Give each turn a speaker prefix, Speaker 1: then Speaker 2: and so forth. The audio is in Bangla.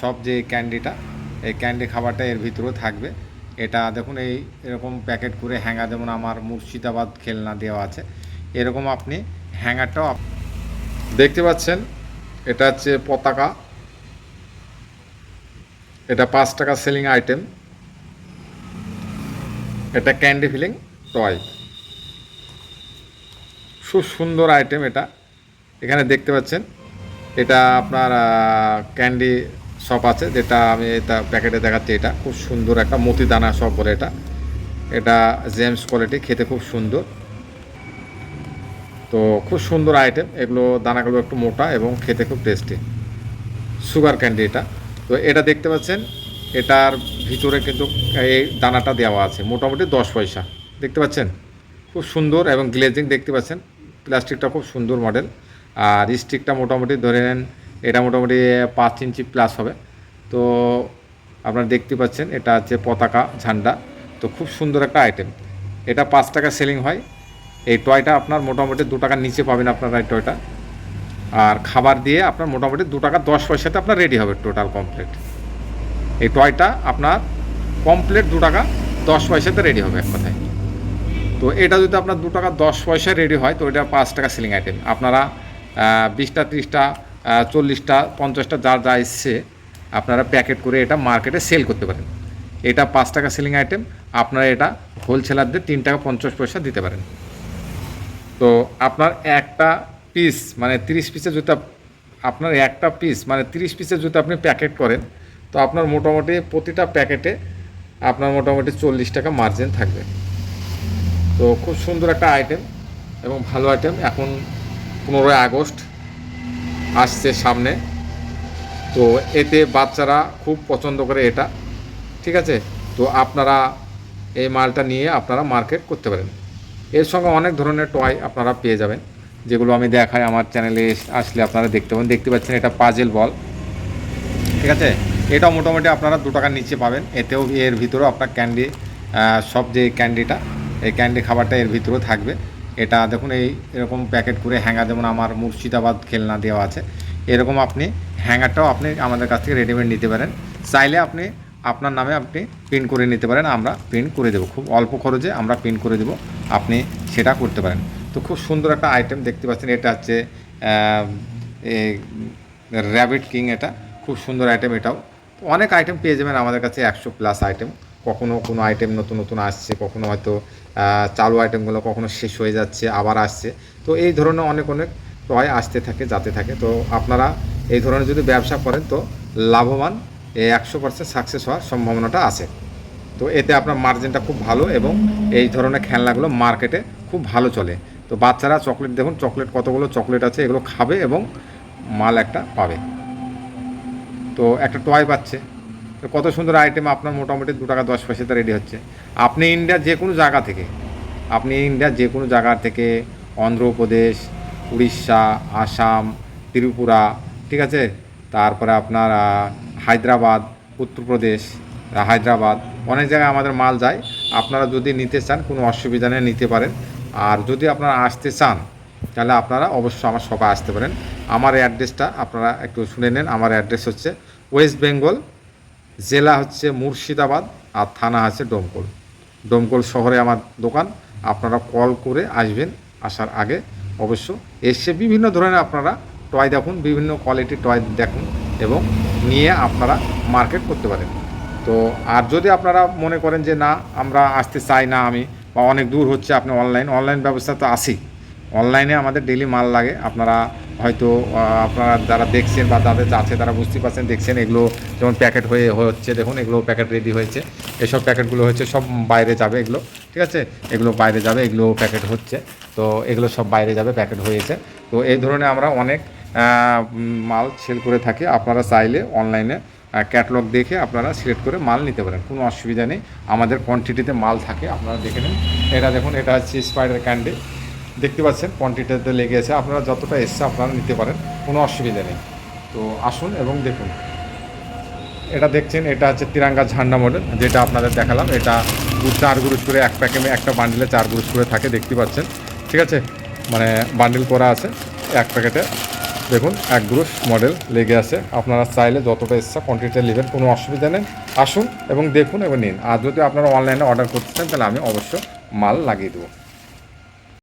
Speaker 1: সব যে ক্যান্ডিটা, এই ক্যান্ডি খাবারটা এর ভিতরেও থাকবে। এটা দেখুন, এই এরকম প্যাকেট করে হ্যাঙ্গার, যেমন আমার মুর্শিদাবাদ খেলনা দেওয়া আছে, এরকম আপনি হ্যাঙ্গারটাও দেখতে পাচ্ছেন, এটা হচ্ছে পতাকা। এটা পাঁচ টাকা সেলিং আইটেম। এটা ক্যান্ডি ফিলিং টয়। খুব সুন্দর আইটেম এটা। এখানে দেখতে পাচ্ছেন এটা আপনার ক্যান্ডি শপ আছে, যেটা আমি এটা প্যাকেটে দেখাচ্ছি এটা। খুব সুন্দর একটা মতি দানা শপ বলে এটা। এটা জেমস কোয়ালিটি খেতে খুব সুন্দর। তো খুব সুন্দর আইটেম এগুলো দানাগুলো একটু মোটা এবং খেতে খুব টেস্টি সুগার ক্যান্ডি এটা। তো এটা দেখতে পাচ্ছেন, এটার ভিতরে কিন্তু এই দানাটা দেওয়া আছে, মোটামুটি দশ পয়সা। দেখতে পাচ্ছেন? খুব সুন্দর এবং গ্লেজিং দেখতে পাচ্ছেন। প্লাস্টিকটা খুব সুন্দর মডেল আর স্টিকটা মোটামুটি ধরে নেন, এটা মোটামুটি পাঁচ ইঞ্চি প্লাস হবে। তো আপনারা দেখতে পাচ্ছেন, এটা হচ্ছে পতাকা ঝান্ডা। তো খুব সুন্দর একটা আইটেম এটা পাঁচ টাকা সেলিং হয়। এই টয়টা আপনার মোটামুটি দু টাকার নিচে পাবেন আপনারা এই টয়টা আর খাবার দিয়ে আপনার মোটামুটি দু টাকা দশ পয়সাতে আপনার রেডি হবে টোটাল কমপ্লিট এই টয়টা আপনার কমপ্লিট দু টাকা দশ পয়সাতে রেডি হবে এক কথায়। তো এটা যদি আপনার দু টাকা দশ পয়সায় রেডি হয়, তো এটা পাঁচ টাকা সিলিং আইটেম আপনারা বিশটা, ত্রিশটা চল্লিশটা, পঞ্চাশটা যার যা ইচ্ছে আপনারা প্যাকেট করে এটা মার্কেটে সেল করতে পারেন। এটা পাঁচ টাকা সেলিং আইটেম, আপনারা এটা হোলসেলারদের তিন টাকা পঞ্চাশ পয়সা দিতে পারেন। তো আপনার একটা পিস মানে তিরিশ পিসের জুতা, আপনার একটা পিস মানে তিরিশ পিসের জুতা আপনি প্যাকেট করেন, তো আপনার মোটামুটি প্রতিটা প্যাকেটে আপনার মোটামুটি চল্লিশ টাকা মার্জিন থাকবে। তো খুব সুন্দর একটা আইটেম এবং ভালো আইটেম এখন পনেরোই আগস্ট আসছে সামনে। তো এতে বাচ্চারা খুব পছন্দ করে এটা, ঠিক আছে? তো আপনারা এই মালটা নিয়ে আপনারা মার্কেট করতে পারেন। এর সঙ্গে অনেক ধরনের টয় আপনারা পেয়ে যাবেন, যেগুলো আমি দেখাই আমার চ্যানেলে আসলে আপনারা দেখতে পাবেন। দেখতে পাচ্ছেন এটা পাজেল বল ঠিক আছে? এটা মোটামুটি আপনারা দু টাকার নিচে পাবেন। এতেও এর ভিতরেও আপনার ক্যান্ডি সব যে ক্যান্ডিটা এই ক্যান্ডি খাবারটা এর ভিতরেও থাকবে। এটা দেখুন, এই এরকম প্যাকেট করে হ্যাঙ্গার, যেমন আমার মুর্শিদাবাদ খেলনা দেওয়া আছে, এরকম আপনি হ্যাঙ্গারটাও আপনি আমাদের কাছ থেকে রেডিমেড নিতে পারেন। চাইলে আপনি আপনার নামে আপনি প্রিন্ট করে নিতে পারেন, আমরা প্রিন্ট করে দেবো। খুব অল্প খরচে আমরা প্রিন্ট করে দেবো, আপনি সেটা করতে পারেন। তো খুব সুন্দর একটা আইটেম দেখতে পাচ্ছেন, এটা হচ্ছে র্যাবিট কিং এটা, খুব সুন্দর আইটেম এটাও। অনেক আইটেম পেয়ে যাবেন আমাদের কাছে, একশো প্লাস আইটেম কখনো কোনো আইটেম নতুন নতুন আসছে, কখনো হয়তো চালু আইটেমগুলো কখনো শেষ হয়ে যাচ্ছে, আবার আসছে। তো এই ধরনের অনেক অনেক টয় আসতে থাকে, যাতে থাকে। তো আপনারা এই ধরনের যদি ব্যবসা করেন, তো লাভবান একশো পার্সেন্ট সাকসেস হওয়ার সম্ভাবনাটা আছে। তো এতে আপনার মার্জিনটা খুব ভালো এবং এই ধরনের খেলনাগুলো মার্কেটে খুব ভালো চলে। তো বাচ্চারা চকলেট দেখুন চকলেট কতগুলো চকলেট আছে, এগুলো খাবে এবং মাল একটা পাবে। তো একটা টয় পাচ্ছে। তো কত সুন্দর আইটেম আপনার মোটামুটি দু টাকা দশ পয়সাতে রেডি হচ্ছে। আপনি ইন্ডিয়ার যে কোনো জায়গা থেকে, আপনি ইন্ডিয়ার যে কোনো জায়গা থেকে অন্ধ্রপ্রদেশ, উড়িষ্যা, আসাম, ত্রিপুরা, ঠিক আছে? তারপরে আপনার হায়দ্রাবাদ, উত্তরপ্রদেশ হায়দ্রাবাদ, অনেক জায়গায় আমাদের মাল যায়। আপনারা যদি নিতে চান, কোনো অসুবিধা নেই, নিতে পারেন। আর যদি আপনারা আসতে চান, তাহলে আপনারা অবশ্যই আমার শপে আসতে পারেন। আমার অ্যাড্রেসটা আপনারা একটু শুনে নেন। আমার অ্যাড্রেস হচ্ছে ওয়েস্ট বেঙ্গল জেলা হচ্ছে মুর্শিদাবাদ আর থানা আছে ডোমকল। ডোমকল শহরে আমার দোকান। আপনারা কল করে আসবেন আসার আগে অবশ্য এসে বিভিন্ন ধরনের আপনারা টয় দেখুন, বিভিন্ন কোয়ালিটির টয় দেখুন এবং নিয়ে আপনারা মার্কেট করতে পারেন। তো আর যদি আপনারা মনে করেন যে না, আমরা আসতে চাই না আমি বা অনেক দূর হচ্ছে, আপনি অনলাইন অনলাইন ব্যবস্থা তো আসি অনলাইনে আমাদের ডেলি মাল লাগে, আপনারা হয়তো আপনারা যারা দেখছেন বা যাদের আছে তারা বুঝতে পারছেন, দেখছেন এগুলো যেমন প্যাকেট হয়ে হচ্ছে, দেখুন এগুলো প্যাকেট রেডি হয়েছে। এসব প্যাকেটগুলো হচ্ছে সব বাইরে যাবে এগুলো, ঠিক আছে? এগুলো বাইরে যাবে, এগুলো প্যাকেট হচ্ছে। তো এগুলো সব বাইরে যাবে, প্যাকেট হয়েছে। তো এই ধরনের আমরা অনেক মাল সেল করে থাকি। আপনারা চাইলে অনলাইনে ক্যাটলগ দেখে আপনারা সিলেক্ট করে মাল নিতে পারেন। কোনো অসুবিধা নেই। আমাদের কোয়ান্টিটিতে মাল থাকে, আপনারা দেখে নিন। এটা দেখুন, এটা হচ্ছে স্পাইডার ক্যান্ডি দেখতে পাচ্ছেন কোয়ান্টিটিতে লেগে আছে আপনারা যতটা এসছে আপনারা নিতে পারেন, কোনো অসুবিধা নেই। তো আসুন এবং দেখুন। এটা দেখছেন, এটা হচ্ছে তিরাঙ্গা ঝান্ডা মডেল যেটা আপনাদের দেখালাম। এটা চার গ্রুস করে এক প্যাকেটে একটা বান্ডিলে চার গ্রুস করে থাকে, দেখতে পাচ্ছেন। ঠিক আছে? মানে বান্ডিল করা আছে এক প্যাকেটে দেখুন, এক গ্রুশ মডেল লেগে আছে। আপনারা চাইলে যতটা ইচ্ছা কোয়ান্টিটি নেবেন, কোনো অসুবিধা নেই। আসুন এবং দেখুন এবং নিন। আর যদি আপনারা অনলাইনে অর্ডার করতে চান, তাহলে আমি অবশ্য মাল লাগিয়ে দেবো।